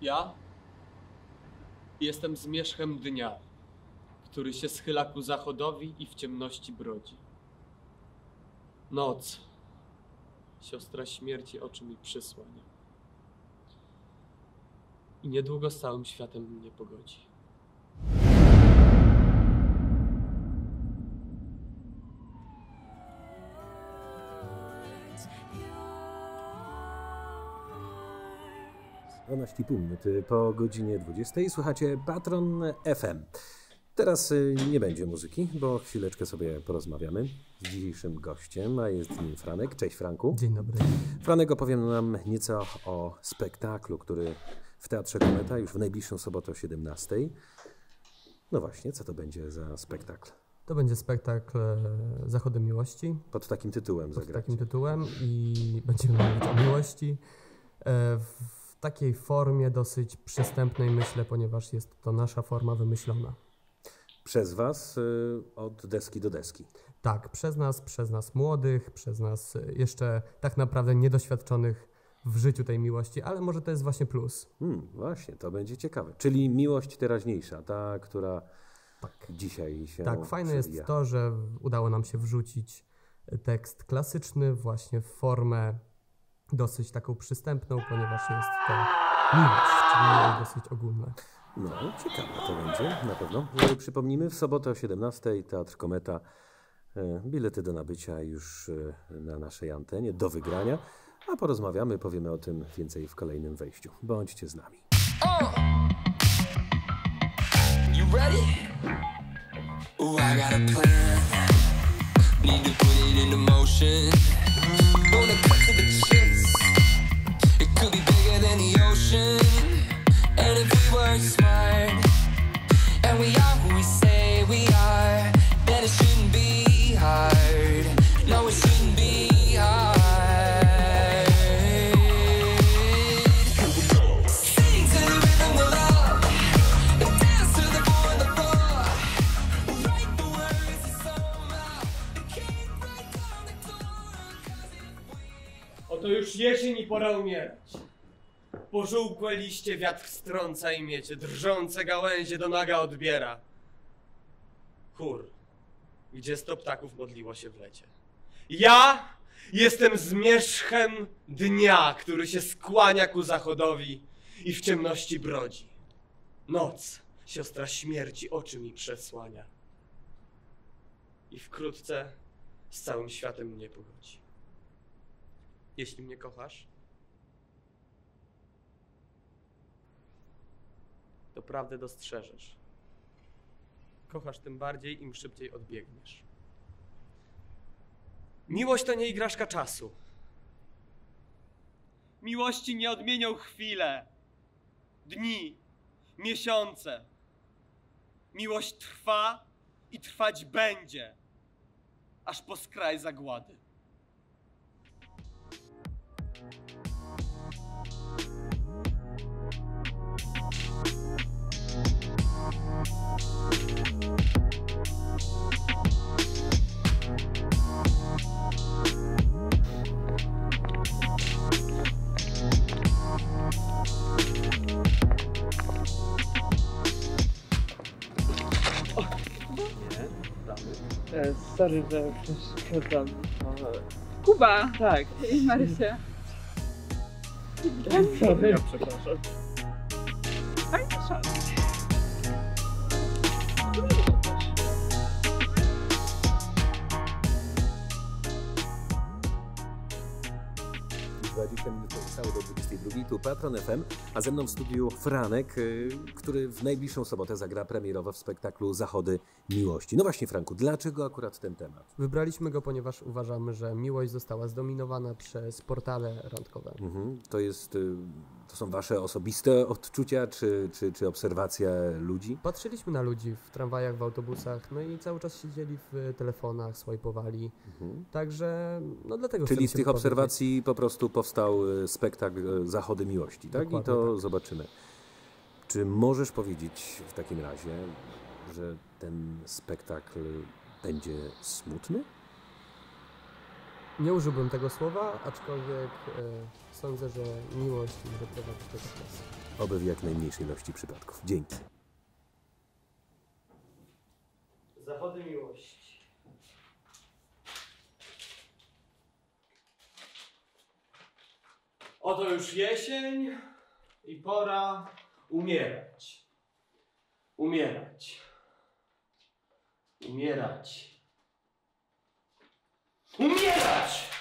Ja jestem zmierzchem dnia, który się schyla ku zachodowi i w ciemności brodzi. Noc, siostra śmierci oczy mi przysłania. I niedługo z całym światem mnie pogodzi. Pół minuty po godzinie 20 słuchacie Patron FM. Teraz y, nie będzie muzyki, bo chwileczkę sobie porozmawiamy z dzisiejszym gościem, a jest nim Franek. Cześć Franku. Dzień dobry. Franek opowie nam nieco o spektaklu, który w Teatrze Kometa już w najbliższą sobotę o 17. No właśnie, co to będzie za spektakl? To będzie spektakl e, Zachody Miłości. Pod takim tytułem Pod zagracie. takim tytułem i będziemy mówić o miłości. e, W takiej formie dosyć przystępnej, myślę, ponieważ jest to nasza forma wymyślona. Przez was y, od deski do deski. Tak, przez nas, przez nas młodych, przez nas e, jeszcze tak naprawdę niedoświadczonych w życiu tej miłości, ale może to jest właśnie plus. Hmm, właśnie, to będzie ciekawe. Czyli miłość teraźniejsza, ta, która dzisiaj się Tak, fajne jest przewija. to, że udało nam się wrzucić tekst klasyczny właśnie w formę dosyć taką przystępną, ponieważ jest to miłość, czyli dosyć ogólne. No, ciekawe to będzie, na pewno. No, przypomnijmy, w sobotę o 17 Teatr Kometa. E, Bilety do nabycia już e, na naszej antenie, do wygrania. A porozmawiamy, powiemy o tym więcej w kolejnym wejściu. Bądźcie z nami. You ready? Ooh, I got a plan. Need to put it into motion. Oto już jesień i pora umierać. Pożółkłe liście wiatr strąca i miecie, drżące gałęzie do naga odbiera. Chór, gdzie sto ptaków modliło się w lecie. Ja jestem zmierzchem dnia, który się skłania ku zachodowi i w ciemności brodzi. Noc, siostra śmierci, oczy mi przesłania. I wkrótce z całym światem mnie pogodzi. Jeśli mnie kochasz, to prawdę dostrzeżesz. Kochasz tym bardziej, im szybciej odbiegniesz. Miłość to nie igraszka czasu. Miłości nie odmienią chwile, dni, miesiące. Miłość trwa i trwać będzie, aż po skraj zagłady. E, Sorry, że przeszkadzam. Kuba Tak, i Marysia. sorry. przepraszam. 20 minut pozostało do 22. Tu Patron FM, a ze mną w studiu Franek, y, który w najbliższą sobotę zagra premierowo w spektaklu Zachody Miłości. No właśnie, Franku, dlaczego akurat ten temat? Wybraliśmy go, ponieważ uważamy, że miłość została zdominowana przez portale randkowe. Mhm. To jest, y, to są wasze osobiste odczucia, czy, czy, czy obserwacja ludzi? Patrzyliśmy na ludzi w tramwajach, w autobusach, no i cały czas siedzieli w telefonach, swajpowali. Także, no dlatego Mhm. Czyli z tych obserwacji po prostu powstał y, spektakl y, Zachody Miłości, tak? I Dokładnie to tak. zobaczymy. Czy możesz powiedzieć w takim razie, że ten spektakl będzie smutny? Nie użyłbym tego słowa, aczkolwiek e, sądzę, że miłość może prowadzić do depresji. Oby w jak najmniejszej ilości przypadków. Dzięki. Zawody miłości. Oto już jesień i pora umierać. Umierać. Umierać. Umierać!